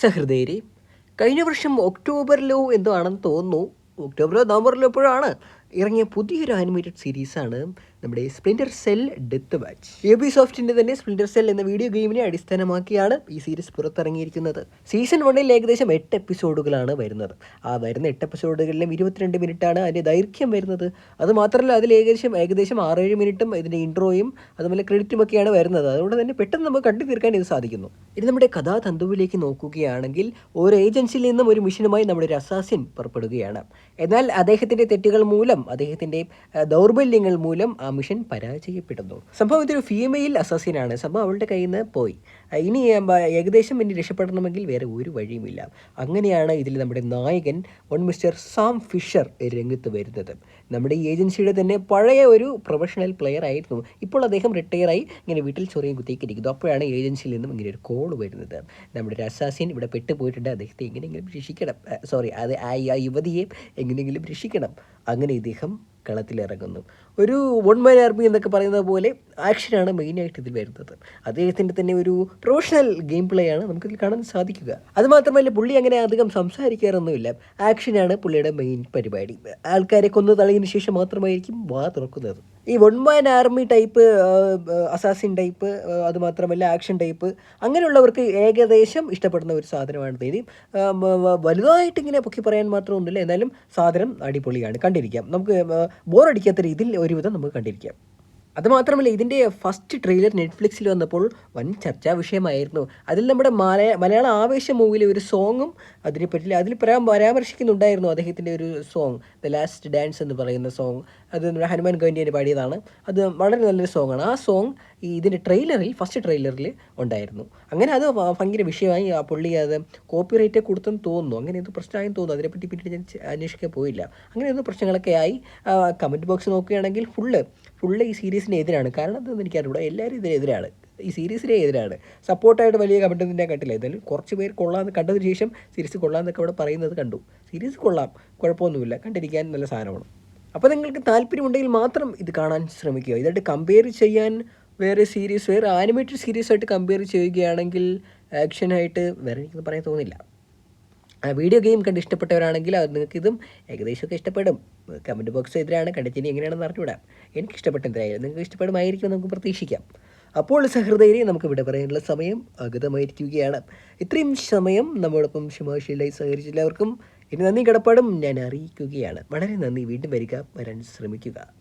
സഹൃദയരെ കഴിഞ്ഞ വർഷം ഒക്ടോബറിലോ എന്തോ ആണെന്ന് തോന്നുന്നു. ഒക്ടോബറിലോ നവംബറിലോ എപ്പോഴാണ്? ഇറങ്ങിയ പുതിയൊരു ആനിമേറ്റഡ് സീരീസാണ് നമ്മുടെ സ്പ്ലിൻഡർ സെൽ ഡെത്ത് ബാച്ച് ബി സോഫ്റ്റിന്റെ തന്നെ സ്പ്ലിൻഡർ സെൽ എന്ന വീഡിയോ ഗെയിമിനെ അടിസ്ഥാനമാക്കിയാണ് ഈ സീരീസ് പുറത്തിറങ്ങിയിരിക്കുന്നത്. സീസൺ വണ്ണിൽ ഏകദേശം എട്ട് എപ്പിസോഡുകളാണ് വരുന്നത്. ആ വരുന്ന എട്ട് എപ്പിസോഡുകളിലും ഇരുപത്തിരണ്ട് മിനിറ്റാണ് അതിന്റെ ദൈർഘ്യം വരുന്നത്. അതുമാത്രമല്ല അതിൽ ഏകദേശം ഏകദേശം ആറേഴ് മിനിറ്റും ഇതിന്റെ ഇൻട്രോയും അതുപോലെ ക്രെഡിറ്റും ഒക്കെയാണ് വരുന്നത്. അതുകൊണ്ട് തന്നെ പെട്ടെന്ന് നമുക്ക് കണ്ടു തീർക്കാൻ ഇത് സാധിക്കുന്നു. ഇനി നമ്മുടെ കഥാതന്തുവിലേക്ക് നോക്കുകയാണെങ്കിൽ ഒരു ഏജൻസിയിൽ നിന്നും ഒരു മിഷനുമായി നമ്മുടെ ഒരു അസാസിൻ പുറപ്പെടുകയാണ്. എന്നാൽ അദ്ദേഹത്തിന്റെ തെറ്റുകൾ മൂലം അദ്ദേഹത്തിന്റെ ആ, ദൗർബല്യങ്ങൾ മൂലം ആ മിഷൻ പരാജയപ്പെടുന്നു. സംഭവം ഇതൊരു ഫീമെയിൽ അസസിനാണ് സംഭവം അവളുടെ കയ്യിൽ നിന്ന് പോയി. ഇനി ഏകദേശം ഇനി രക്ഷപ്പെടണമെങ്കിൽ വേറെ ഒരു വഴിയുമില്ല. അങ്ങനെയാണ് ഇതിൽ നമ്മുടെ നായകൻ വൺ മിസ്റ്റർ സാം ഫിഷർ രംഗത്ത് വരുന്നത്. നമ്മുടെ ഈ ഏജൻസിയുടെ തന്നെ പഴയ ഒരു പ്രൊഫഷണൽ പ്ലെയർ ആയിരുന്നു. ഇപ്പോൾ അദ്ദേഹം റിട്ടയറായി ഇങ്ങനെ വീട്ടിൽ ചൊറിയും ഇരിക്കുന്നു അപ്പോഴാണ് ഏജൻസിയിൽ നിന്നും ഇങ്ങനെ ഒരു കോൾ വരുന്നത്. നമ്മുടെ ഒരു ഇവിടെ പെട്ടുപോയിട്ടുണ്ട്. അദ്ദേഹത്തെ എങ്ങനെയെങ്കിലും രക്ഷിക്കണം. സോറി അത് ആ യുവതിയെ എങ്ങനെയെങ്കിലും രക്ഷിക്കണം. അങ്ങനെ ഇദ്ദേഹം കളത്തിലിറങ്ങുന്നു. ഒരു വൺ മാൻ ആർമി എന്നൊക്കെ പറയുന്നത് പോലെ ആക്ഷനാണ് മെയിനായിട്ട് ഇതിൽ വരുന്നത്. അദ്ദേഹത്തിന്റെ തന്നെ ഒരു പ്രൊഫഷണൽ ഗെയിം പ്ലേ ആണ് നമുക്കിതിൽ കാണാൻ സാധിക്കുക. അതുമാത്രമല്ല പുള്ളി അങ്ങനെ അധികം സംസാരിക്കാറൊന്നുമില്ല. ആക്ഷനാണ് പുള്ളിയുടെ മെയിൻ പരിപാടി. ആൾക്കാരെ കൊന്നു തളയതിനു ശേഷം മാത്രമായിരിക്കും വാ തുറക്കുന്നത്. ഈ one man army type assassin type അതുമാത്രമല്ല ആക്ഷൻ ടൈപ്പ് അങ്ങനെയുള്ളവർക്ക് ഏകദേശം ഇഷ്ടപ്പെടുന്ന ഒരു സാധനമാണ് ഇത്. വലുതായിട്ട് ഇങ്ങനെ പൊക്കി പറയാൻ മാത്രമൊന്നുമില്ല. എന്നാലും സാധനം അടിപൊളിയാണ്. കണ്ടിരിക്കാം. നമുക്ക് ബോറടിക്കാത്ത രീതിയിൽ ഒരുവിധം നമുക്ക് കണ്ടിരിക്കാം. അതുമാത്രമല്ല ഇതിന്റെ ഫസ്റ്റ് ട്രെയിലർ നെറ്റ്ഫ്ലിക്സിൽ വന്നപ്പോൾ വൻ ചർച്ചാ വിഷയമായിരുന്നു. അതിൽ നമ്മുടെ മലയ മലയാള ആവേശ മൂവിയിലെ ഒരു സോങ്ങും അതിനെപ്പറ്റി അതിൽ പരാ- പരാമർശിക്കുന്നുണ്ടായിരുന്നു അദ്ദേഹത്തിന്റെ ഒരു സോങ് ദ ലാസ്റ്റ് ഡാൻസ് എന്ന് പറയുന്ന സോങ് അത് നമ്മുടെ ഹനുമാൻ ഗോവിന്ദിനെ പാടിയതാണ്. അത് വളരെ നല്ലൊരു സോങ്ങാണ് ആ സോങ് ഈ ഇതിന്റെ ട്രെയിലറിൽ ഫസ്റ്റ് ട്രെയിലറിൽ ഉണ്ടായിരുന്നു. അങ്ങനെ അത് ഭയങ്കര വിഷയമായി. ആ പുള്ളി അത് കോപ്പിറൈറ്റ് കൊടുത്തെന്ന് തോന്നുന്നു. അങ്ങനെ എന്തോ പ്രശ്നമായെന്ന് തോന്നുന്നു. അതിനെപ്പറ്റി പിന്നീട് ഞാൻ അന്വേഷിക്കാൻ പോയില്ല. അങ്ങനെ എന്തോ പ്രശ്നങ്ങളൊക്കെ ആയി. കമന്റ് ബോക്സ് നോക്കുകയാണെങ്കിൽ ഫുള്ള് ഫുള്ള് ഈ സീരീസിന് എതിരാണ്. കാരണം എന്താണെന്ന് എനിക്കറിയൂടെ എല്ലാവരും ഇതിനെതിരാണ്. ഈ സീരീസിനെ എതിരാണ്. സപ്പോർട്ടായിട്ട് വലിയ കമന്റ് ഒന്നും ഞാൻ കണ്ടില്ല. എന്തായാലും കുറച്ച് പേർ കൊള്ളാമെന്ന് കണ്ടതിന് ശേഷം സീരീസ് കൊള്ളാമെന്നൊക്കെ അവിടെ പറയുന്നത് കണ്ടു. സീരീസ് കൊള്ളാം. കുഴപ്പമൊന്നുമില്ല. കണ്ടിരിക്കാൻ നല്ല സാധനമാണ്. അപ്പോൾ നിങ്ങൾക്ക് താല്പര്യമുണ്ടെങ്കിൽ മാത്രം ഇത് കാണാൻ ശ്രമിക്കുക. ഇതായിട്ട് കമ്പയർ ചെയ്യാൻ വേറെ സീരീസ് വേറെ ആനിമേറ്റഡ് സീരീസ് ആയിട്ട് കമ്പയർ ചെയ്യുകയാണെങ്കിൽ ആക്ഷനായിട്ട് വേറെ എനിക്കൊന്നും പറയാൻ തോന്നില്ല. വീഡിയോ ഗെയിം കണ്ട് ഇഷ്ടപ്പെട്ടവരാണെങ്കിൽ അത് നിങ്ങൾക്ക് ഇതും ഏകദേശമൊക്കെ ഇഷ്ടപ്പെടും. കമന്റ് ബോക്സ് എതിരാണ് കണ്ടിച്ചിനി എങ്ങനെയാണെന്ന് അറിഞ്ഞുവിടാം എനിക്ക് ഇഷ്ടപ്പെട്ട എന്തായാലും നിങ്ങൾക്ക് ഇഷ്ടപ്പെടുമായിരിക്കും നമുക്ക് പ്രതീക്ഷിക്കാം. അപ്പോൾ സഹൃദയരെ നമുക്ക് ഇവിടെ പറയാനുള്ള സമയം അഗതമായിരിക്കുകയാണ്. ഇത്രയും സമയം നമ്മോടൊപ്പം ഷിമാഷിലായി സഹകരിച്ച എല്ലാവർക്കും ഇനി നന്ദി കടപ്പാടും ഞാൻ അറിയിക്കുകയാണ്. വളരെ നന്ദി. വീണ്ടും വരിക വരാൻ ശ്രമിക്കുക.